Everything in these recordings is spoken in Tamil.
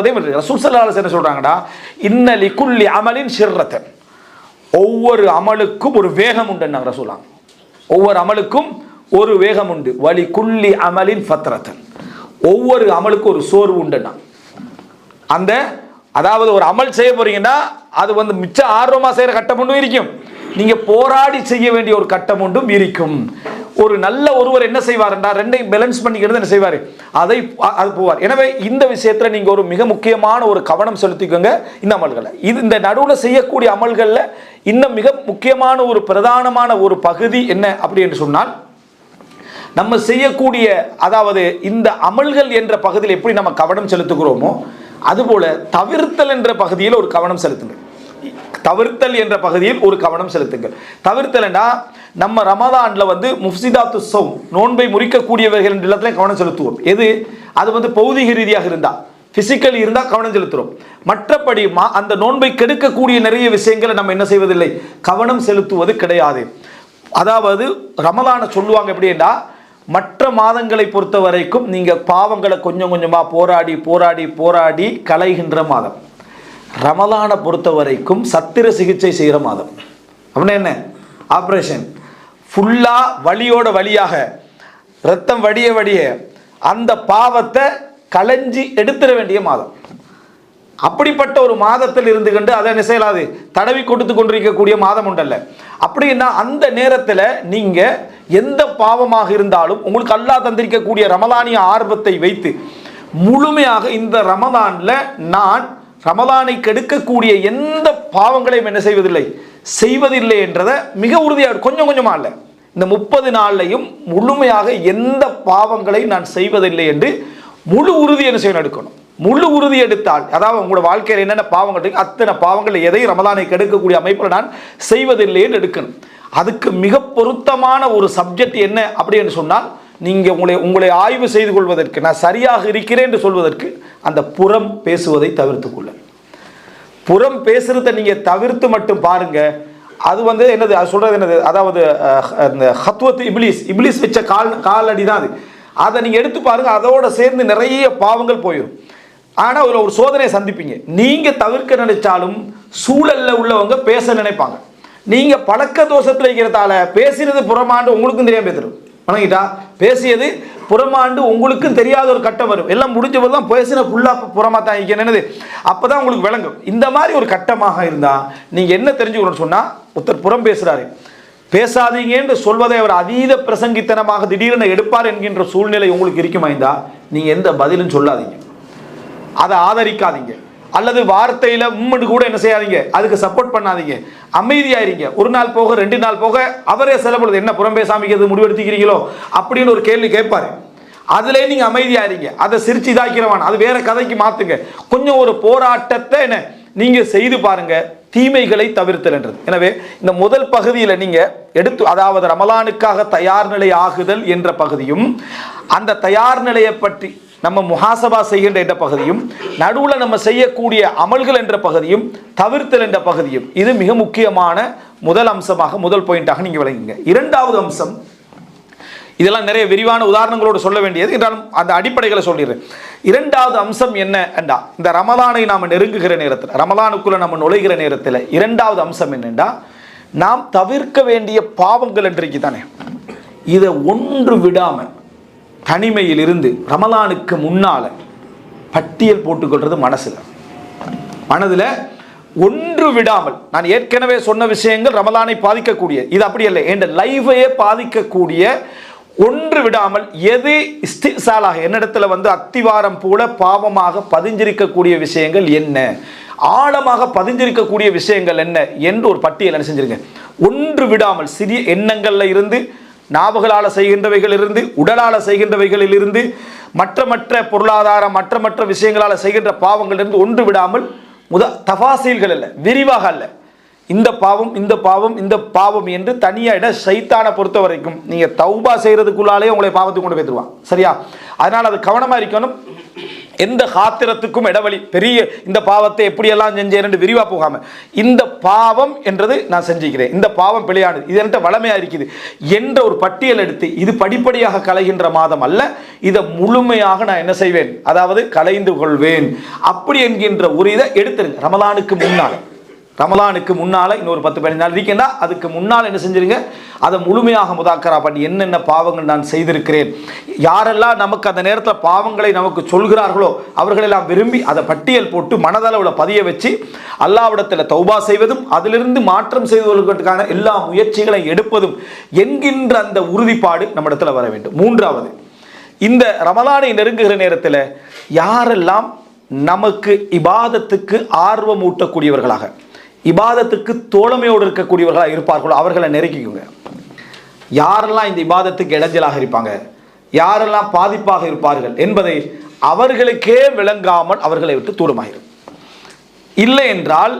அதே மாதிரி என்ன சொல்றாங்கடா இன்னலி குள்ளி அமலின் ஷிர்ரத்தன். ஒவ்வொரு அமலுக்கும் ஒரு வேகம் உண்டுன்னாங்க ரசூலா. ஒவ்வொரு அமலுக்கும் ஒரு வேகம் உண்டு. வலி குல்லி அமலின் ஃபத்ரத்தன். ஒவ்வொரு அமலுக்கும் ஒரு சோர்வு உண்டுன்னா அந்த அதாவது ஒரு அமல் செய்ய போறீங்கன்னா அது வந்து மிச்ச ஆர்வமா செய்யற கட்டம் ஒன்றும் இருக்கும். நீங்க போராடி செய்ய வேண்டிய ஒரு கட்டம் ஒன்றும் இருக்கும். ஒரு நல்ல ஒருவர் என்ன செய்வார் என்றால் ரெண்டையும் பேலன்ஸ் பண்ணிக்கிறது என்ன செய்வார்? அதை அது போவார். எனவே இந்த விஷயத்தில் நீங்கள் ஒரு மிக முக்கியமான ஒரு கவனம் செலுத்திக்கோங்க இந்த அமல்களை இது இந்த நடுவில் செய்யக்கூடிய அமல்களில் இன்னும் மிக முக்கியமான ஒரு பிரதானமான ஒரு பகுதி என்ன அப்படி என்று சொன்னால் நம்ம செய்யக்கூடிய அதாவது இந்த அமல்கள் என்ற பகுதியில் எப்படி நம்ம கவனம் செலுத்துகிறோமோ அதுபோல தவிர்த்தல் என்ற பகுதியில் ஒரு கவனம் செலுத்துங்கள். தவிர்த்தல் என்ற பகுதியில் ஒரு கவனம் செலுத்துங்கள். தவிர்த்தல்னா நம்ம ரமதான்ல வந்து முஃப்சிதாத்து சௌ நோன்பை முறிக்கக்கூடியவர்கள் என்ற இடத்துல கவனம் செலுத்துவோம். எது? அது வந்து பௌதிக ரீதியாக இருந்தால் பிசிக்கல் இருந்தால் கவனம் செலுத்துகிறோம் மற்றபடி மா அந்த நோன்பை கெடுக்கக்கூடிய நிறைய விஷயங்களை நம்ம என்ன செய்வதில்லை? கவனம் செலுத்துவது கிடையாது. அதாவது ரமலானை சொல்லுவாங்க எப்படின்னா மற்ற மாதங்களை பொறுத்த வரைக்கும் நீங்கள் பாவங்களை கொஞ்சம் கொஞ்சமாக போராடி போராடி போராடி களைகின்ற மாதம். ரமலானை பொறுத்த வரைக்கும் சத்திர சிகிச்சை செய்கிற மாதம். அப்படின்னா என்ன? ஆப்ரேஷன் ஃபுல்லாக வழியோட வழியாக ரத்தம் வடிய வடிய அந்த பாவத்தை களைஞ்சி எடுத்துட வேண்டிய மாதம். அப்படிப்பட்ட ஒரு மாதத்தில் இருந்து கொண்டு அதை என்ன செய்யலாது? தடவி கொடுத்து கொண்டிருக்கக்கூடிய மாதம் உண்டல்ல. அப்படின்னா அந்த நேரத்தில் நீங்கள் எந்த பாவமாக இருந்தாலும் உங்களுக்கு அல்லா தந்திருக்கக்கூடிய ரமலானிய ஆர்வத்தை வைத்து முழுமையாக இந்த ரமதானில் நான் ரமலானை கெடுக்கக்கூடிய எந்த பாவங்களையும் என்ன செய்வதில்லை செய்வதில்லை என்றதை மிக உறுதியாக கொஞ்சம் கொஞ்சமாக இல்லை இந்த முப்பது நாள்லையும் முழுமையாக எந்த பாவங்களையும் நான் செய்வதில்லை என்று முழு உறுதி என்ன செய்யணும் எடுக்கணும். முழு உறுதி எடுத்தால் அதாவது உங்களோட வாழ்க்கையில் என்னென்ன பாவங்கள் இருக்கு அத்தனை பாவங்கள் எதையும் ரமதானை கெடுக்கக்கூடிய அமைப்பில் நான் செய்வதில்லைன்னு எடுக்கணும். அதுக்கு மிக பொருத்தமான ஒரு சப்ஜெக்ட் என்ன அப்படின்னு சொன்னால் நீங்கள் உங்களை உங்களை ஆய்வு செய்து கொள்வதற்கு நான் சரியாக இருக்கிறேன் என்று சொல்வதற்கு அந்த புறம் பேசுவதை தவிர்த்துக் கொள்ள. புறம் பேசுறத நீங்கள் தவிர்த்து மட்டும் பாருங்க. அது வந்து என்னது அது சொல்கிறது என்னது அதாவது அந்த ஹத்வத்து இப்லீஸ் இப்லீஸ் வச்ச கால் காலடி தான் அது. அதை நீங்கள் எடுத்து பாருங்க அதோட சேர்ந்து நிறைய பாவங்கள் போயிடும் ஆனால் அதில் ஒரு சோதனையை சந்திப்பீங்க. நீங்கள் தவிர்க்க நினைச்சாலும் சூழலில் உள்ளவங்க பேச நினைப்பாங்க. நீங்கள் பழக்க தோஷத்தில் இருக்கிறதால பேசினது புறமாண்டு உங்களுக்கும் தெரியாமல் பேசிடும் வணங்கிட்டா? பேசியது புறமாண்டு உங்களுக்கும் தெரியாத ஒரு கட்டம் வரும். எல்லாம் முடிஞ்ச போது தான் பேசின ஃபுல்லாக புறமா தான் என்னது? அப்போ தான் உங்களுக்கு விளங்கும். இந்த மாதிரி ஒரு கட்டமாக இருந்தால் நீங்கள் என்ன தெரிஞ்சுக்கணும்னு சொன்னால் ஒருத்தர் புறம் பேசுகிறாரு பேசாதீங்கன்னு சொல்வதை அவர் அதீத பிரசங்கித்தனமாக திடீரென எடுப்பார் என்கின்ற சூழ்நிலை உங்களுக்கு இருக்குமா இருந்தால் நீங்கள் எந்த பதிலும் சொல்லாதீங்க. அதை ஆதரிக்காதீங்க. அல்லது வார்த்தையில் உம்மண்டு கூட என்ன செய்யாதீங்க. அதுக்கு சப்போர்ட் பண்ணாதீங்க. அமைதியாயிருங்க. ஒரு நாள் போக ரெண்டு நாள் போக அவரே சில பொழுது என்ன புறம்பே சாமிக்கிறது முடிவெடுத்துக்கிறீங்களோ அப்படின்னு ஒரு கேள்வி கேட்பாரு. அதிலே நீங்கள் அமைதியாயிருங்க. அதை சிரிச்சு இதாக்கிறவான் அது வேற கதைக்கு மாற்றுங்க கொஞ்சம் ஒரு போராட்டத்தை என்ன நீங்கள் செய்து பாருங்கள் தீமைகளை தவிர்த்தல்ன்றது எனவே இந்த முதல் பகுதியில் நீங்கள் எடுத்து அதாவது ரமலானுக்காக தயார் நிலை ஆகுதல் என்ற பகுதியும் அந்த தயார் நிலையை பற்றி நம்ம முஹாசபா செய்கின்ற என்ற பகுதியும் நடுவில் நம்ம செய்யக்கூடிய அமல்கள் என்ற பகுதியும் தவிர்த்தல் என்ற பகுதியும் இது மிக முக்கியமான முதல் அம்சமாக முதல் பாயிண்டாக நீங்கள் விளங்குங்க. இரண்டாவது அம்சம் இதெல்லாம் நிறைய விரிவான உதாரணங்களோடு சொல்ல வேண்டியது என்றாலும் அந்த அடிப்படைகளை சொல்லிடுறேன். இரண்டாவது அம்சம் என்ன என்றா இந்த ரமதானை நாம் நெருங்குகிற நேரத்தில் ரமதானுக்குள்ளே நம்ம நுழைகிற நேரத்தில் இரண்டாவது அம்சம் என்னென்றா நாம் தவிர்க்க வேண்டிய பாவங்கள் என்றைக்கு தானே இதை ஒன்று விடாமல் தனிமையில் இருந்து ரமலானுக்கு முன்னால் பட்டியல் போட்டுக்கொள்வது மனசில். மனதில் ஒன்று விடாமல் நான் ஏற்கனவே சொன்ன விஷயங்கள் ரமலானை பாதிக்கக்கூடிய இது அப்படி இல்லை என் லைஃபையே பாதிக்கக்கூடிய ஒன்று விடாமல் எது இஸ்திசாலாக என்னிடத்துல வந்து அத்திவாரம் போல பாவமாக பதிஞ்சிருக்கக்கூடிய விஷயங்கள் என்ன? ஆழமாக பதிஞ்சிருக்கக்கூடிய விஷயங்கள் என்ன? என்று ஒரு பட்டியல் என்ன செஞ்சிருங்க. ஒன்று விடாமல் சிறிய எண்ணங்களில் இருந்து நாவுகளால் செய்கின்றவைகளிலிருந்து உடலால் செய்கின்றவைகளில் இருந்து மற்ற மற்ற பொருளாதார மற்ற மற்ற விஷயங்களால் செய்கின்ற பாவங்களிலிருந்து ஒன்று விடாமல் முத தபாசீல்கள் அல்ல விரிவாக அல்ல. இந்த பாவம் இந்த பாவம் இந்த பாவம் என்று தனியாக இட சைத்தானை பொறுத்த வரைக்கும் நீங்கள் தௌபா செய்கிறதுக்குள்ளாலே உங்களை பாவத்துக்கு கொண்டு போய்த்துருவான் சரியா? அதனால் அது கவனமாக இருக்கணும். எந்த காத்திரத்துக்கும் இடவழி பெரிய இந்த பாவத்தை எப்படியெல்லாம் செஞ்சேன் விரிவாக போகாமல் இந்த பாவம் என்றது நான் செஞ்சுக்கிறேன். இந்த பாவம் பிழையானது. இது என்கிட்ட வளமையாக இருக்குது. என்ற ஒரு பட்டியல் எடுத்து இது படிப்படியாக கலைகின்ற மாதம் அல்ல இதை முழுமையாக நான் என்ன செய்வேன்? அதாவது கலைந்து கொள்வேன். அப்படி என்கின்ற ஒரு இதை எடுத்துருங்க. ரமலானுக்கு முன்னால். ரமலானுக்கு முன்னால் இன்னொரு பத்து பதினஞ்சு நாள் இருக்கேன்னா அதுக்கு முன்னால் என்ன செஞ்சிருங்க? அதை முழுமையாக முதாக்கரா பண்ணி என்னென்ன பாவங்கள் நான் செய்திருக்கிறேன்? யாரெல்லாம் நமக்கு அந்த நேரத்தில் பாவங்களை நமக்கு சொல்கிறார்களோ அவர்களெல்லாம் விரும்பி அதை பட்டியல் போட்டு மனதளவில் பதிய வச்சு அல்லாவிடத்தில் தௌபா செய்வதும் அதிலிருந்து மாற்றம் செய்வதற்கான எல்லா முயற்சிகளை எடுப்பதும் என்கின்ற அந்த உறுதிப்பாடு நம்மிடத்தில் வர வேண்டும். மூன்றாவது இந்த ரமலானை நெருங்குகிற நேரத்தில் யாரெல்லாம் நமக்கு இபாதத்துக்கு ஆர்வம் ஊட்டக்கூடியவர்களாக இபாதத்துக்கு தோழமையோடு இருக்கக்கூடியவர்களாக இருப்பார்களோ. அவர்களை நெருக்கிக்குங்க. யாரெல்லாம் இந்த இபாதத்துக்கு இடைஞ்சலாக இருப்பாங்க? யாரெல்லாம் பாதிப்பாக இருப்பார்கள் என்பதை அவர்களுக்கே விளங்காமல் அவர்களை விட்டு தூரமாகிடும் இல்லை என்றால்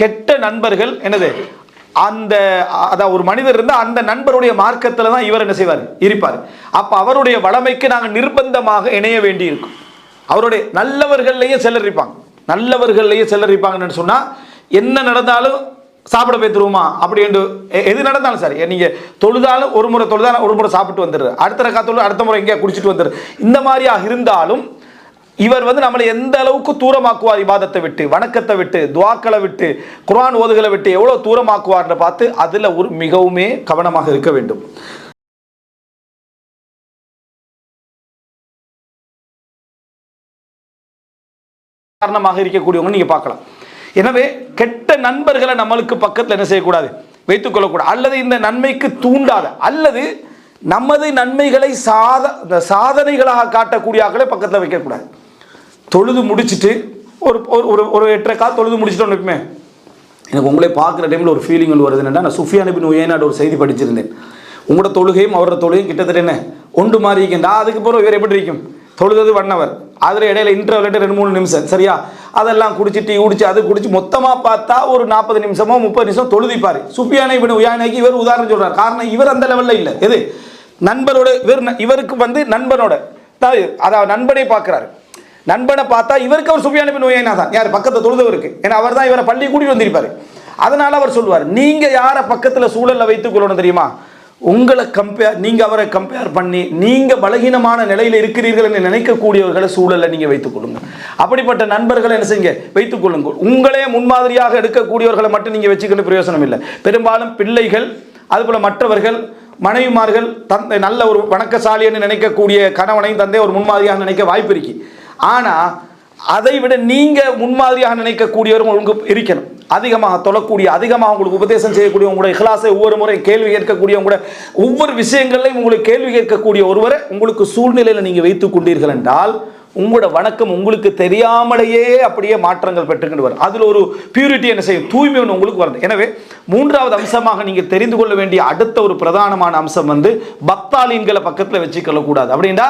கெட்ட நண்பர்கள் என்னது? அந்த அதாவது ஒரு மனிதர் இருந்தால் அந்த நண்பருடைய மார்க்கத்தில் தான் இவர் என்ன செய்வார்? இருப்பார். அப்போ அவருடைய வளமைக்கு நாங்கள் நிர்பந்தமாக இணைய வேண்டி இருக்கும் அவருடைய நல்லவர்கள்லேயே சிலர் இருப்பாங்க. நல்லவர்கள்லேயே சிலர் இருப்பாங்கன்னு சொன்னால் என்ன நடந்தாலும் சாப்பிட போய்த்துருவோமா அப்படி என்று எது நடந்தாலும் சரி. நீங்கள் தொழுதாலும் ஒரு முறை தொழுதாலும் ஒரு முறை சாப்பிட்டு வந்துடுற அடுத்த ரக்கா அடுத்த முறை எங்கேயா குடிச்சிட்டு வந்துடுற இந்த மாதிரியாக இருந்தாலும் இவர் வந்து நம்மளை எந்த அளவுக்கு தூரமாக்குவார் இபாதத்தை விட்டு வணக்கத்தை விட்டு துவாக்களை விட்டு குரான் ஓதுகளை விட்டு எவ்வளோ தூரமாக்குவார்னு பார்த்து அதில் ஒரு மிகவுமே கவனமாக இருக்க வேண்டும். காரணமாக இருக்கக்கூடியவங்க நீங்க பார்க்கலாம். எனவே கெட்ட நண்பர்களை நம்மளுக்கு பக்கத்தில் என்ன செய்யக்கூடாது? வைத்துக்கொள்ளக்கூடாது அல்லது இந்த நன்மைக்கு தூண்டாத அல்லது நமது நன்மைகளை சாத இந்த சாதனைகளாக காட்டக்கூடிய ஆக்களை பக்கத்தில் வைக்கக்கூடாது. தொழுது முடிச்சுட்டு ஒரு ஒரு ஒரு ஒரு எட்டரை கால் தொழுது முடிச்சிட்டோன்னு இருக்குமே? எனக்கு உங்களே பார்க்குற டைமில் ஒரு ஃபீலிங் ஒன்று வருது. என்னென்னா நான் சுஃபியான் பின் உயனாடு ஒரு செய்தி படிச்சிருந்தேன். உங்களோட தொழுகையும் அவரோட தொழுகையும் கிட்டத்தட்ட என்ன? ஒன்று மாறி இருக்கின்றா அதுக்கு பிறகு இவர் எப்படி இருக்கும்? தொழுதது வண்ணவர். அதில் இடையில இன்டர்வல் ரெண்டு மூணு நிமிஷம். சரியா? அதெல்லாம் குடிச்சு டீ குடிச்சு அது குடிச்சு மொத்தமாக பார்த்தா ஒரு நாற்பது நிமிஷமோ முப்பது நிமிஷம் தொழுதிப்பார். சுப்பியானை பின் உயானைக்கு இவர் உதாரணம் சொல்கிறார் காரணம் இவர் அந்த லெவலில் இல்லை. எது? நண்பரோட இவர் இவருக்கு வந்து நண்பனோட. அதாவது நண்பனை பார்க்குறாரு. நண்பனை பார்த்தா இவருக்கு அவர் சுஃபியான பின் உயனா தான். யார்? பக்கத்தில் தொழுதவருக்கு. ஏன்னா அவர் தான் இவரை பள்ளி கூட்டிட்டு வந்திருப்பாரு. அதனால அவர் சொல்லுவார் நீங்கள் யாரை பக்கத்தில் சூழலில் வைத்துக் கொள்ளணும் தெரியுமா? உங்களை கம்பேர் நீங்கள் அவரை கம்பேர் பண்ணி நீங்கள் பலகீனமான நிலையில் இருக்கிறீர்கள் என்று நினைக்கக்கூடியவர்களை சூழலை நீங்கள் வைத்துக் கொள்ளுங்க. அப்படிப்பட்ட நண்பர்களை என்ன செய்யுங்க? வைத்துக் கொள்ளுங்கள். உங்களே முன்மாதிரியாக எடுக்கக்கூடியவர்களை மட்டும் நீங்கள் வச்சுக்கிட்டு பிரயோசனம் இல்லை. பெரும்பாலும் பிள்ளைகள் அதுபோல் மற்றவர்கள் மனைவிமார்கள் தந்தை நல்ல ஒரு வணக்கசாலி என்று நினைக்கக்கூடிய கணவனையும் தந்தை ஒரு முன்மாதிரியாக நினைக்க வாய்ப்பு இருக்கு. ஆனால் அதை விட நீங்கள் முன்மாதிரியாக நினைக்கக்கூடியவரும் உங்களுக்கு இருக்கணும். அதிகமாக தொழக்கூடிய அதிகமாக உங்களுக்கு உபதேசம் செய்யக்கூடிய உங்களுடைய கிளாஸை ஒவ்வொரு முறை கேள்வி கேட்கக்கூடிய உங்களுடைய ஒவ்வொரு விஷயங்களையும் உங்களுக்கு கேள்வி கேட்கக்கூடிய ஒருவரை உங்களுக்கு சூழ்நிலையில் நீங்கள் வைத்துக் கொண்டீர்கள் என்றால் உங்களோட வணக்கம் உங்களுக்கு தெரியாமலேயே அப்படியே மாற்றங்கள் பெற்றுக்கிட்டு வரும். அதில் ஒரு பியூரிட்டி என்ன செய்யும்? தூய்மை ஒன்று உங்களுக்கு வருது எனவே மூன்றாவது அம்சமாக நீங்கள் தெரிந்து கொள்ள வேண்டிய அடுத்த ஒரு பிரதானமான அம்சம் வந்து பக்தாலீன்களை பக்கத்தில் வச்சுக்கொள்ளக்கூடாது. அப்படின்னா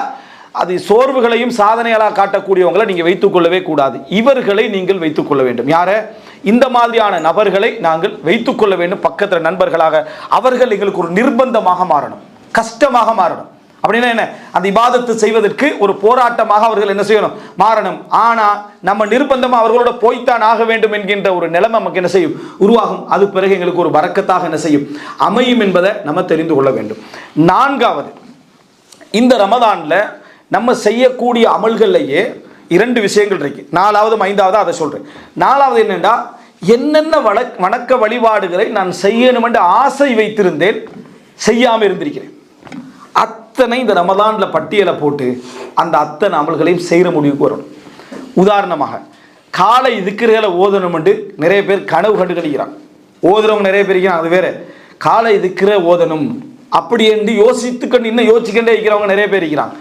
அது சோர்வுகளையும் சாதனைகளாக காட்டக்கூடியவங்களை நீங்கள் வைத்துக்கொள்ளவே கூடாது. இவர்களை நீங்கள் வைத்துக்கொள்ள வேண்டும். யாரை? இந்த மாதிரியான நபர்களை நாங்கள் வைத்துக்கொள்ள வேண்டும். பக்கத்தில் நண்பர்களாக அவர்கள் எங்களுக்கு ஒரு நிர்பந்தமாக மாறணும். கஷ்டமாக மாறணும். அப்படின்னா என்ன? அந்த விவாதத்தை செய்வதற்கு ஒரு போராட்டமாக அவர்கள் என்ன செய்யணும்? மாறணும். ஆனால் நம்ம நிர்பந்தமாக அவர்களோட போய்த்தான் ஆக வேண்டும் என்கின்ற ஒரு நிலைமை நமக்கு என்ன செய்யும்? உருவாகும். அது பிறகு எங்களுக்கு ஒரு வரக்கத்தாக என்ன செய்யும்? அமையும் என்பதை நம்ம தெரிந்து கொள்ள வேண்டும். நான்காவது இந்த ரமதானில் நம்ம செய்யக்கூடிய அமல்கள்லையே இரண்டு விஷயங்கள் இருக்கு. நாலாவது ஐந்தாவது அதை சொல்றேன். நாலாவது என்னென்னா என்னென்ன வழக் வணக்க வழிபாடுகளை நான் செய்யணும் என்று ஆசை வைத்திருந்தேன் செய்யாமல் இருந்திருக்கிறேன். அத்தனை இந்த ரமதானில் பட்டியலை போட்டு அந்த அத்தனை அமல்களையும் செய்கிற முடிவுக்கு வரணும். உதாரணமாக காலை இதுக்கிறதில் ஓதணும் என்று நிறைய பேர் கனவு கண்டு கழிக்கிறாங்க ஓதுறவங்க நிறைய பேர் இருக்கிறாங்க அது வேற. காலை திக்கிற ஓதணும். அப்படி என்று யோசித்துக்கொண்டு இன்னும் யோசிச்சுக்கிட்டே இருக்கிறவங்க நிறைய பேர் இருக்கிறாங்க.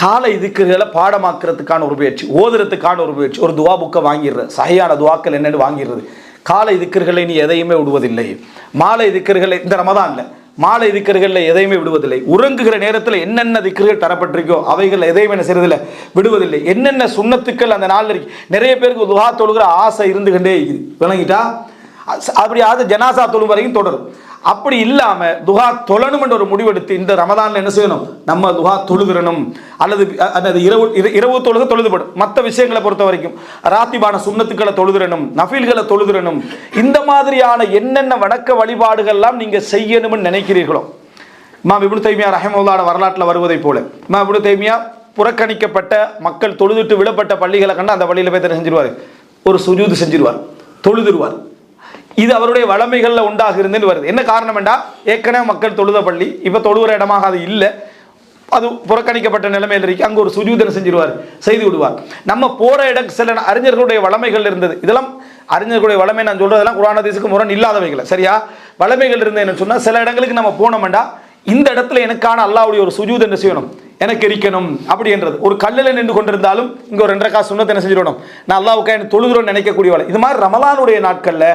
காலை இதுக்குகளை பாடமாக்குறதுக்கான ஒரு முயற்சி ஓதுறதுக்கான ஒரு முயற்சி ஒரு துவா புக்கை வாங்கிடுறது சகையான துவாக்கள் என்னென்னு வாங்கிடுறது. காலை இதுக்கர்களை நீ எதையுமே விடுவதில்லை. மாலை இதுக்கர்களை இந்த ரமதான்ல மாலை திக்கர்களில் எதையுமே விடுவதில்லை. உறங்குகிற நேரத்தில் என்னென்ன திக்கர்கள் தரப்பட்டிருக்கோ அவைகள் எதையுமே என்ன செய்யறதில்லை விடுவதில்லை. என்னென்ன சுண்ணத்துக்கள் அந்த நாளில் இருக்கு நிறைய பேருக்கு துவா தொழுகிற ஆசை இருந்துகிட்டே இருக்குது. விளங்கிட்டா? அப்படியாவது அப்படி அது ஜனாசா தொழும் வரைக்கும் தொடரும். அப்படி இல்லாம துஹா தொழணும் என்ற ஒரு முடிவெடுத்து இந்த ரமதான்ல என்ன செய்யணும்? நம்ம துஹா தொழுகிறணும் அல்லது அ- அல்லது இரவு இரவு தொழுக தொழுதுபடும். மற்ற விஷயங்களை பொறுத்த வரைக்கும் ராத்திபான சுண்ணத்துக்களை தொழுதுறணும் நஃபீல்களை தொழுதுறணும் இந்த மாதிரியான என்னென்ன வணக்க வழிபாடுகள்லாம் நீங்க செய்யணும்னு நினைக்கிறீர்களோ மா இப்னு தைமியா ரஹமுல்லாட வரலாற்றில் வருவதைப் போல மா இப்னு தைமியா புறக்கணிக்கப்பட்ட மக்கள் தொழுதுட்டு விடப்பட்ட பள்ளிகளை கண்டு அந்த பள்ளியில் போய் செஞ்சிருவார்? ஒரு சுஜூது செஞ்சிருவார் தொழுதுருவார். இது அவருடைய வளமைகளில் உண்டாக இருந்துன்னு வருது. என்ன காரணம் என்றால் ஏற்கனவே மக்கள் தொழுத பள்ளி. இப்போ தொழுகிற இடமாக அது இல்லை. அது புறக்கணிக்கப்பட்ட நிலைமையில் இருக்கு. அங்கே ஒரு சுஜூதனை செஞ்சிருவார். செய்து விடுவார். நம்ம போற இடம் சில அறிஞர்களுடைய வளமைகள் இருந்தது. இதெல்லாம் அறிஞர்களுடைய வளமை நான் சொல்றதெல்லாம் குரானதீசுக்கு முரண் இல்லாதவைகளை. சரியா? வளமைகள் இருந்தது என்ன சொன்னால் சில இடங்களுக்கு நம்ம போனோம்டா இந்த இடத்துல எனக்கான அல்லாவுடைய ஒரு சுஜூத் என்ன செய்யணும்? எனக்கு இருக்கணும் அப்படின்றது. ஒரு கல்லில் நின்று கொண்டிருந்தாலும் இங்கே ஒரு ரெண்டரை காசு சுண்ணத்தை என்ன செஞ்சிடணும்? நான் அல்லாவுக்காக எனக்கு தொழுகிறோன்னு நினைக்கக்கூடியவளை. இது மாதிரி ரமலானுடைய நாட்களில்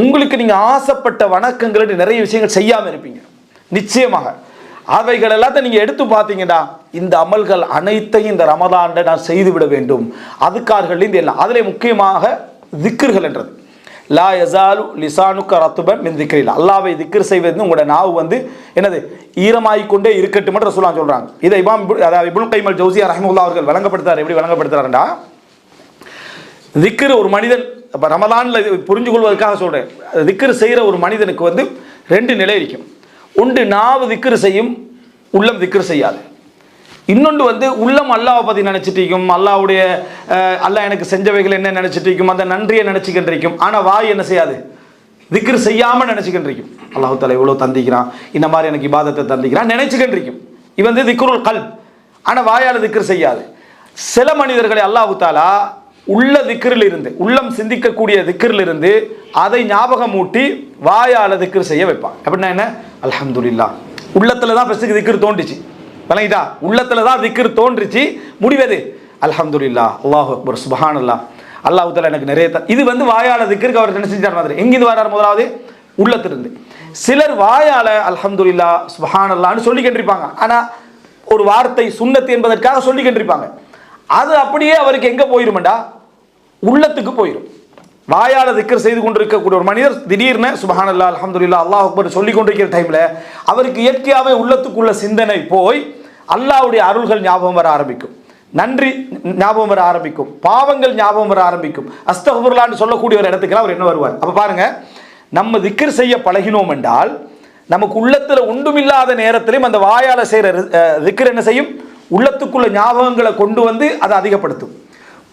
உங்களுக்கு நீங்கள் ஆசைப்பட்ட வணக்கங்கள் நிறைய விஷயங்கள் செய்யாமல் இருப்பீங்க. நிச்சயமாக. அவைகள் எல்லாத்தையும் நீங்கள் எடுத்து பார்த்தீங்கன்னா இந்த அமல்கள் அனைத்தையும் இந்த ரமதாண்டை நான் செய்து விட வேண்டும். அதுக்கார்கள் இந்த எல்லாம். அதிலே முக்கியமாக திக்கர்கள் என்றது. லா எசாலு லிசானுக்க ரத்துபன் மின் திக்ரில் அல்லாவை திக்ர் செய்வது உங்களோட நாவு வந்து என்னது? ஈரமாகிக்கொண்டே இருக்கட்டும் என்று சொல்லலாம் சொல்கிறாங்க இதை இமாம் அதாவது இபுல் கைமல் ஜவுசியா ரஹிமுல்லா அவர்கள் வழங்கப்படுத்தார். எப்படி வழங்கப்படுத்துறாருண்டா திக்ரு ஒரு மனிதன் இப்போ ரமதானில் இது புரிஞ்சு கொள்வதற்காக சொல்கிறேன் திக்கர் செய்கிற ஒரு மனிதனுக்கு வந்து ரெண்டு நிலை இருக்கும். ஒன்று நாவு திக்கர் செய்யும் உள்ளம் திக்ரு செய்யாது. இன்னொன்று வந்து உள்ளம் அல்லாவை பற்றி நினச்சிட்டிருக்கும் அல்லாவுடைய அல்லா அல்லாஹ் எனக்கு செஞ்சவைகள் என்ன நினச்சிட்டிருக்கும் அந்த நன்றியை நினச்சிக்கின்றிருக்கும் ஆனால் வாய் என்ன செய்யாது? திக்ரு செய்யாமல் நினச்சிக்கின்றிருக்கும் அல்லாஹு தலை இவ்வளோ தந்திக்கிறான்? இந்த மாதிரி எனக்கு இபாதத்தை தந்திக்கிறான். நினச்சிக்கின்றிருக்கும் இருக்கும். இது வந்து திக்ருல் கல் ஆனால் வாயால் திக்ரு செய்யாது. சில மனிதர்களை அல்லாஹு தாலா உள்ள திக்கிரில் இருந்து உள்ளம் சிந்திக்கக்கூடிய திக்கிரில் இருந்து அதை ஞாபகம் ஊட்டி வாயால திக்ரு செய்ய வைப்பான் அப்படின்னா என்ன? அல்ஹம்துல்லா உள்ளத்தில் தான் ஃபஸ்ட்டுக்கு திக்கிர் தோன்றுச்சு. விளங்கிட்டா? உள்ளத்தில் தான் திக்கிர் தோன்றுச்சு. முடிவது அல்ஹம்துல்லா அல்லாஹ் அக்பர். சுபஹான் அல்லா அல்லாஹ் எனக்கு நிறைய த- இது வந்து வாயால திக்கிற்கு அவர் என்ன செஞ்சார் மாதிரி எங்கிருந்து வரார் முதலாவது? உள்ளத்திலிருந்து. சிலர் வாயால அல்ஹம்துல்லா சுபஹான் அல்லான்னு சொல்லிக்கிட்டு இருப்பாங்க ஆனால் ஒரு வார்த்தை சுன்னத்து என்பதற்காக சொல்லிக்கிட்டு இருப்பாங்க அது அப்படியே அவருக்கு எங்க போயிருமெண்டா? உள்ளத்துக்கு போயிடும் வாயால திக்கர் செய்து கொண்டிருக்கக்கூடிய ஒரு மனிதர் திடீர்னு சுபஹானல்லா அலமதுல்லா அல்லாஹ் அக்பர் சொல்லி கொண்டிருக்கிற டைம்ல அவருக்கு இயற்கையாகவே உள்ளத்துக்குள்ள சிந்தனை போய் அல்லாஹ்வுடைய அருள்கள் ஞாபகம் வர ஆரம்பிக்கும். நன்றி ஞாபகம் வர ஆரம்பிக்கும். பாவங்கள் ஞாபகம் வர ஆரம்பிக்கும். அஸ்தகுர்லான்னு சொல்லக்கூடிய ஒரு இடத்துக்குலாம் அவர் என்ன வருவார்? அப்போ பாருங்க நம்ம திக்கர் செய்ய பழகினோம் என்றால் நமக்கு உள்ளத்தில் ஒன்றுமில்லாத நேரத்திலையும் அந்த வாயால் செய்கிற திக்கர் என்ன செய்யும்? உள்ளத்துக்குள்ள ஞாபகங்களை கொண்டு வந்து அதை அதிகப்படுத்தும்.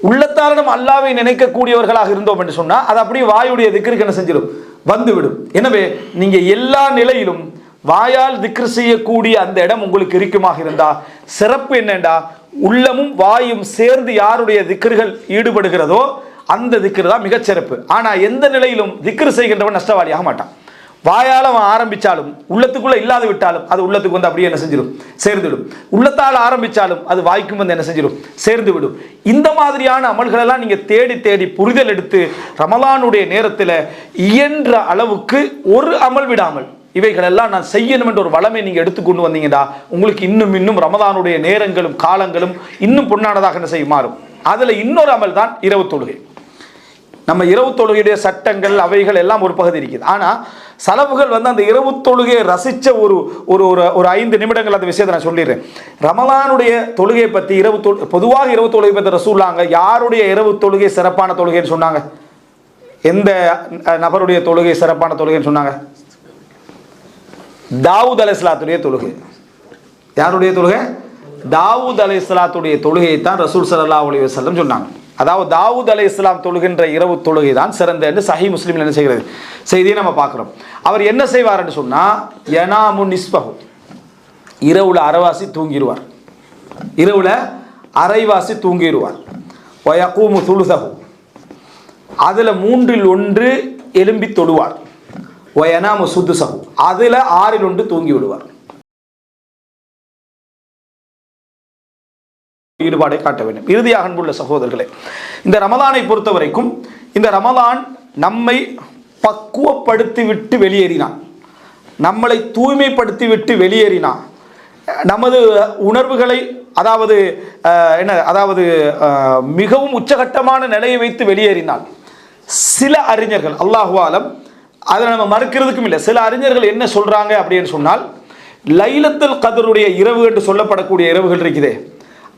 உள்ளத்தால் நம்ம அல்லாவை நினைக்கக்கூடியவர்களாக இருந்தோம் என்று சொன்னால் அது அப்படியே வாயுடைய திக்கிற்கு என்ன செஞ்சிடும்? வந்துவிடும். எனவே நீங்கள் எல்லா நிலையிலும் வாயால் திக்ரு செய்யக்கூடிய அந்த இடம் உங்களுக்கு இருக்குமாக இருந்தால் சிறப்பு என்னண்டா? உள்ளமும் வாயும் சேர்ந்து யாருடைய திக்ருகள் ஈடுபடுகிறதோ அந்த திக்ரு தான் மிகச்சிறப்பு. ஆனால் எந்த நிலையிலும் திக்ரு செய்கின்றவன் நஷ்டவாளியாக மாட்டான். வாயால் அவன் ஆரம்பிச்சாலும் உள்ளத்துக்குள்ளே இல்லாது விட்டாலும் அது உள்ளத்துக்கு வந்து அப்படியே என்ன செஞ்சிடும் சேர்ந்துவிடும். உள்ளத்தால் ஆரம்பித்தாலும் அது வாய்க்கும் வந்து என்ன செஞ்சிடும் சேர்ந்து விடும் இந்த மாதிரியான அமல்களெல்லாம் நீங்கள் தேடி தேடி புரிதல் எடுத்து ரமலானுடைய நேரத்தில் இயன்ற அளவுக்கு ஒரு அமல் விடாமல் இவைகளெல்லாம் நான் செய்யணும் என்ற ஒரு வளமை நீங்கள் எடுத்து கொண்டு வந்தீங்கடா உங்களுக்கு இன்னும் இன்னும் ரமதானுடைய நேரங்களும் காலங்களும் இன்னும் பொன்னானதாக என்ன செய்ய மாறும். அதில் இன்னொரு அமல் தான் இரவு தொழுகை. நம்ம இரவு தொழுகையுடைய சட்டங்கள் அவைகள் எல்லாம் ஒரு பகுதி இருக்குது. ஆனால் செலவுகள் வந்து அந்த இரவு தொழுகையை ரசித்த ஒரு ஒரு ஒரு ஒரு ஐந்து நிமிடங்கள் அந்த விஷயத்தை நான் சொல்லிடுறேன். ரமலானுடைய தொழுகையை பற்றி இரவு தொழு பொதுவாக இரவு தொழுகை பற்றி ரசூல்லாங்க யாருடைய இரவு தொழுகை சிறப்பான தொழுகைன்னு சொன்னாங்க? எந்த நபருடைய தொழுகை சிறப்பான தொழுகைன்னு சொன்னாங்க? தாவூத் அலைஸ்லாத்துடைய தொழுகை. யாருடைய தொழுகை? தாவூத் அலைஹிஸ்ஸலாத்துடைய தொழுகையை தான் ரசூல் சல்லா அலி வசல்லம் சொன்னாங்க. அதாவது தாவூத் இஸ்லாம் தொழுகின்ற இரவு தொழுகை தான் சிறந்த என்று சஹி முஸ்லீம் என்ன செய்கிறது? செய்தியை நம்ம பார்க்குறோம். அவர் என்ன செய்வார்னு சொன்னால் யனாமு நிஸ்பகு இரவுல அரைவாசி தூங்கிடுவார். இரவுல அரைவாசி தூங்கிடுவார். வயக்கூமு துலுதஹு அதில் மூன்றில் ஒன்று எலும்பி தொழுவார். வயனாமு சுதுசகு அதில் ஆறில் ஒன்று தூங்கி விடுவார் ஈடுபாடை காட்ட வேண்டும். இறுதியாக அன்புள்ள சகோதரர்களே இந்த ரமதானை பொறுத்த வரைக்கும் இந்த ரமதான் நம்மை பக்குவப்படுத்தி விட்டு வெளியேறினான். நம்மளை தூய்மைப்படுத்தி விட்டு வெளியேறினான். நமது உணர்வுகளை அதாவது என்ன அதாவது அஹ், மிகவும் உச்சகட்டமான நிலையை வைத்து வெளியேறினான் சில அறிஞர்கள் அல்லாஹுவாலம் அதை நம்ம மறுக்கிறதுக்கும் இல்லை. சில அறிஞர்கள் என்ன சொல்றாங்க அப்படின்னு சொன்னால் லைலத்தில் கதருடைய இரவு என்று சொல்லப்படக்கூடிய இரவுகள் இருக்குதே.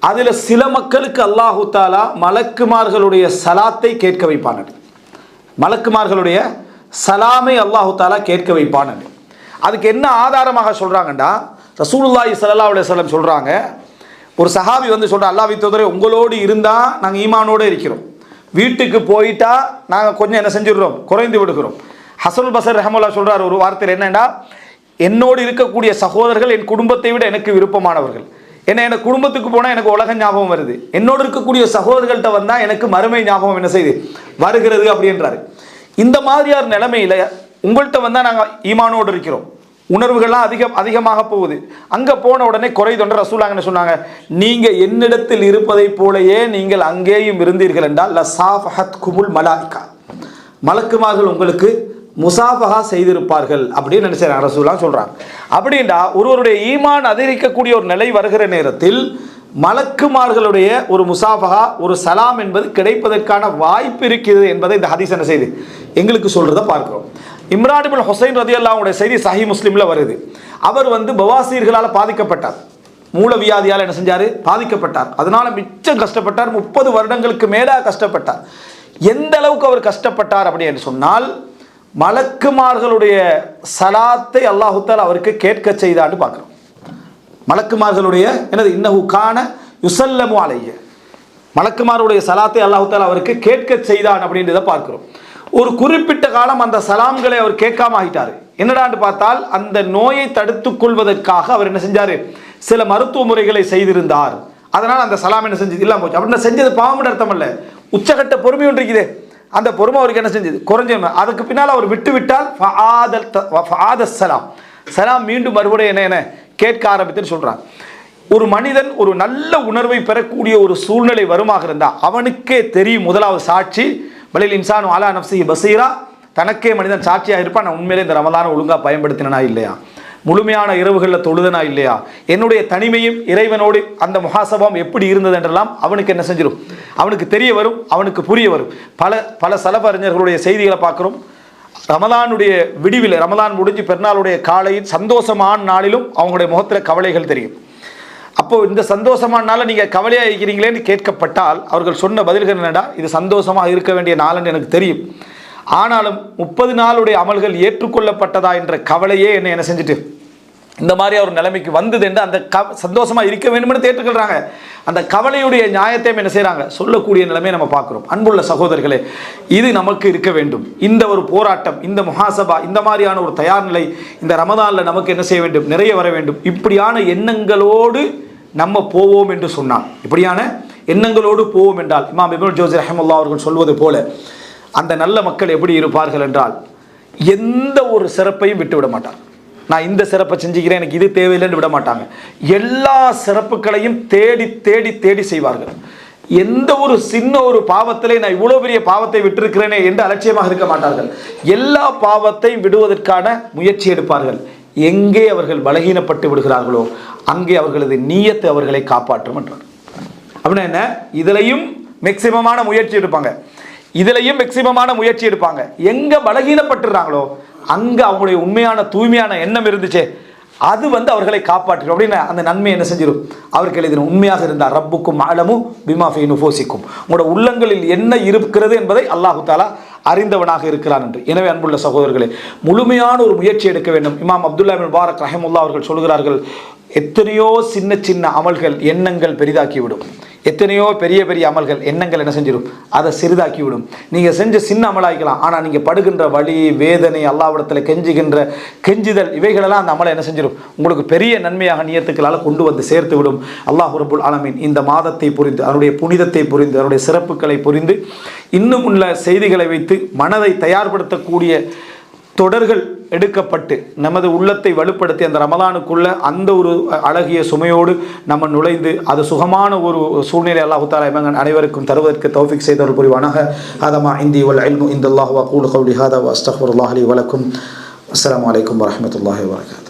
அதில் சில மக்களுக்கு அல்லாஹு தாலா மலக்குமார்களுடைய சலாத்தை கேட்க வைப்பான் மலக்குமார்களுடைய சலாமை அல்லாஹு தாலா கேட்க வைப்பான் அதுக்கு என்ன ஆதாரமாக சொல்கிறாங்கண்டா ரசூலுல்லாஹி ஸல்லல்லாஹு அலைஹி சொல்கிறாங்க ஒரு சஹாபி வந்து சொல்கிறார் அல்லாஹ் தூதரே உங்களோடு இருந்தால் நாங்கள் ஈமானோடு இருக்கிறோம். வீட்டுக்கு போயிட்டா நாங்கள் கொஞ்சம் என்ன செஞ்சிடுறோம்? குறைந்து விடுகிறோம். ஹசனுல் பசர் ரஹமுல்லா சொல்கிறார் ஒரு வார்த்தையில் என்னென்னா என்னோடு இருக்கக்கூடிய சகோதரர்கள் என் குடும்பத்தை விட எனக்கு விருப்பமானவர்கள். ஏன்னா எனக்கு குடும்பத்துக்கு போனால் எனக்கு உலக ஞாபகம் வருது. என்னோடு இருக்கக்கூடிய சகோதரர்கள்ட்ட வந்தால் எனக்கு மறுமை ஞாபகம் என்ன செய்யுது வருகிறது அப்படின்றாரு இந்த மாதிரியார் நிலைமையில் உங்கள்கிட்ட வந்தால் நாங்கள் ஈமானோடு இருக்கிறோம். உணர்வுகள்லாம் அதிகம் அதிகமாக போகுது. அங்கே போன உடனே குறை தொண்டர் ரசூலாங்க என்ன சொன்னாங்க? நீங்கள் என்னிடத்தில் இருப்பதை போலயே நீங்கள் அங்கேயும் இருந்தீர்கள் என்றால் லசாஃபஹத் குமுல் மலாய்கா. மலக்குமார்கள் உங்களுக்கு முசாஃபகா செய்திருப்பார்கள் அப்படின்னு நினைச்சாங்க ரசூலாம் சொல்கிறாங்க அப்படின்னா ஒருவருடைய ஈமான் அதிகரிக்கக்கூடிய ஒரு நிலை வருகிற நேரத்தில் மலக்குமார்களுடைய ஒரு முசாஃபஹா ஒரு சலாம் என்பது கிடைப்பதற்கான வாய்ப்பு இருக்கிறது என்பதை இந்த ஹதீஸ் என்ன செய்து? எங்களுக்கு சொல்றதை பார்க்கிறோம். இம்ரானிபின் ஹொசைன் ஹுசைன் ரதி அல்லாவுடைய செய்தி சஹி முஸ்லீமில் வருது. அவர் வந்து பவாசீர்களால் பாதிக்கப்பட்டார். மூலவியாதியால் என்ன செஞ்சார்? பாதிக்கப்பட்டார். அதனால மிச்சம் கஷ்டப்பட்டார். முப்பது வருடங்களுக்கு மேலாக கஷ்டப்பட்டார். எந்த அளவுக்கு அவர் கஷ்டப்பட்டார் அப்படின்னு சொன்னால் மலக்குமார்களுடைய சலாத்தை அல்லாஹுத்தால் அவருக்கு கேட்க செய்தான்னு பார்க்குறோம். மலக்குமார்களுடைய என்னது? இன்னகு காண யுசல்லமு அலைய மலக்குமாருடைய சலாத்தை அல்லாஹுத்தால் அவருக்கு கேட்க செய்தான் அப்படின்றத பார்க்குறோம். ஒரு குறிப்பிட்ட காலம் அந்த சலாம்களை அவர் கேட்காம ஆகிட்டார் என்னடான்னு பார்த்தால் அந்த நோயை தடுத்துக் கொள்வதற்காக அவர் என்ன செஞ்சார்? சில மருத்துவ முறைகளை செய்திருந்தார். அதனால் அந்த சலாம் என்ன செஞ்சது? இல்லாமல் போச்சு. அப்படின்னு செஞ்சது பாவம் அர்த்தம் அல்ல. உச்சகட்ட பொறுமை ஒன்று இருக்குதே. அந்த பொறுமை அவருக்கு என்ன செஞ்சது? குறைஞ்ச அதுக்கு பின்னால் அவர் விட்டு விட்டால் ஃபஆதல் சலாம். சலாம் மீண்டும் மறுபடியும் என்ன என்ன? கேட்க ஆரம்பித்துன்னு சொல்கிறான் ஒரு மனிதன் ஒரு நல்ல உணர்வை பெறக்கூடிய ஒரு சூழ்நிலை வருமாக இருந்தால் அவனுக்கே தெரியும் முதலாவது சாட்சி பலில் இன்சான் அலா நப்சி பசீரா. தனக்கே மனிதன் சாட்சியாக இருப்பான். நான் உண்மையிலே இந்த ரமதான ஒழுங்காக பயன்படுத்தினா இல்லையா? முழுமையான இரவுகளில் தொழுதனா இல்லையா? என்னுடைய தனிமையும் இறைவனோடு அந்த முகாசபம் எப்படி இருந்தது என்றெல்லாம் அவனுக்கு என்ன செஞ்சிடும் அவனுக்கு தெரிய வரும் அவனுக்கு புரிய வரும். பல பல சலபறிஞர்களுடைய செய்திகளை பார்க்குறோம். ரமதானுடைய விடிவில் ரமதான் முடிஞ்சு பெருநாளுடைய காலையில் சந்தோஷமான நாளிலும் அவங்களுடைய முகத்தில் கவலைகள் தெரியும். அப்போது இந்த சந்தோஷமான நாளில் நீங்கள் கவலையாக இருக்கிறீங்களேன்னு கேட்கப்பட்டால் அவர்கள் சொன்ன பதில்கள் என்னடா? இது சந்தோஷமாக இருக்க வேண்டிய நாள்னு எனக்கு தெரியும். ஆனாலும் முப்பது நாளுடைய அமல்கள் ஏற்றுக்கொள்ளப்பட்டதா என்ற கவலையே என்னை என்ன செஞ்சுட்டு இந்த மாதிரி ஒரு நிலைமைக்கு வந்தது என்று அந்த க சந்தோஷமாக இருக்க வேண்டும்னு தேற்றுக்கிறாங்க அந்த கவலையுடைய நியாயத்தையும் என்ன செய்கிறாங்க சொல்லக்கூடிய நிலைமையை நம்ம பார்க்குறோம். அன்புள்ள சகோதரர்களே இது நமக்கு இருக்க வேண்டும். இந்த ஒரு போராட்டம் இந்த மகாசபா இந்த மாதிரியான ஒரு தயார் நிலை இந்த ரமதானில் நமக்கு என்ன செய்ய வேண்டும்? நிறைய வர வேண்டும். இப்படியான எண்ணங்களோடு நம்ம போவோம் என்று சொன்னான். இப்படியான எண்ணங்களோடு போவோம் என்றால் இமாம் இபுல் ஜோசி ரஹமுல்லா அவர்கள் சொல்வது போல அந்த நல்ல மக்கள் எப்படி இருப்பார்கள் என்றால் எந்த ஒரு சிறப்பையும் விட்டு விட மாட்டார் நான் இந்த சிறப்பை செஞ்சுக்கிறேன் எனக்கு இது தேவையில்லைன்னு விட மாட்டாங்க. எல்லா சிறப்புகளையும் தேடி தேடி தேடி செய்வார்கள். எந்த ஒரு சின்ன ஒரு பாவத்திலே நான் இவ்வளோ பெரிய பாவத்தை விட்டிருக்கிறேனே என்று அலட்சியமாக இருக்க மாட்டார்கள். எல்லா பாவத்தையும் விடுவதற்கான முயற்சி எடுப்பார்கள். எங்கே அவர்கள் பலகீனப்பட்டு விடுகிறார்களோ அங்கே அவர்களது நீயத்தை அவர்களை காப்பாற்றும் என்றார். அப்படின்னா என்ன? இதுலையும் மேக்சிமமான முயற்சி எடுப்பாங்க. இதுலையும் மேக்சிமமான முயற்சி எடுப்பாங்க. எங்க பலகீனப்பட்டுறாங்களோ அங்க அவங்களுடைய உண்மையான தூய்மையான எண்ணம் இருந்துச்சே அது வந்து அவர்களை காப்பாற்றும் அப்படின்னு அந்த நன்மை என்ன செஞ்சிடும் அவருக்கு எழுதிடும் உண்மையாக இருந்தார். ரப்புக்கும் ஆழமும் பிமாஃபி நுபோசிக்கும் உங்களோட உள்ளங்களில் என்ன இருக்கிறது என்பதை அல்லாஹு தாலா அறிந்தவனாக இருக்கிறான் என்று. எனவே அன்புள்ள சகோதரர்களே முழுமையான ஒரு முயற்சி எடுக்க வேண்டும். இமாம் அப்துல்லா பின் பாரக் ரஹமுல்லா அவர்கள் சொல்கிறார்கள் எத்தனையோ சின்ன சின்ன அமல்கள் எண்ணங்கள் பெரிதாக்கிவிடும். எத்தனையோ பெரிய பெரிய அமல்கள் எண்ணங்கள் என்ன செஞ்சிடும் அதை சிறிதாக்கி விடும் நீங்கள் செஞ்ச சின்ன அமலாய்க்கலாம். ஆனால் நீங்கள் படுகின்ற வழி வேதனை அல்லாவிடத்தில் கெஞ்சுகின்ற கெஞ்சுதல் இவைகளெல்லாம் அந்த அமலை என்ன செஞ்சிடும் உங்களுக்கு பெரிய நன்மையாக நியத்துக்களால் கொண்டு வந்து சேர்த்து விடும் அல்லாஹ் ரபுல் அலமீன் இந்த மாதத்தை புரிந்து அதனுடைய புனிதத்தை புரிந்து அதனுடைய சிறப்புகளை புரிந்து இன்னும் உள்ள செய்திகளை வைத்து மனதை தயார்படுத்தக்கூடிய தொடர்கள் எடுக்கப்பட்டு நமது உள்ளத்தை வலுப்படுத்தி அந்த ரமலானுக்குள்ளே அந்த ஒரு அழகிய சுமையோடு நம்ம நுழைந்து அது சுகமான ஒரு சூழ்நிலை அல்லாஹுத்தாலா இவங்க அனைவருக்கும் தருவதற்கு தௌஃபிக் செய்தவர் புரிவானாக. அதமா இந்தி வல் இல்மு இந்த அல்லாஹ் வகூல் கவுலி ஹாதா அஸ்தஃபுல்லாஹ் அல்லாஹலி வலக்கும் அஸ்லாம் வலைக்கம் வரஹ்மத்துல்லாஹி வரகா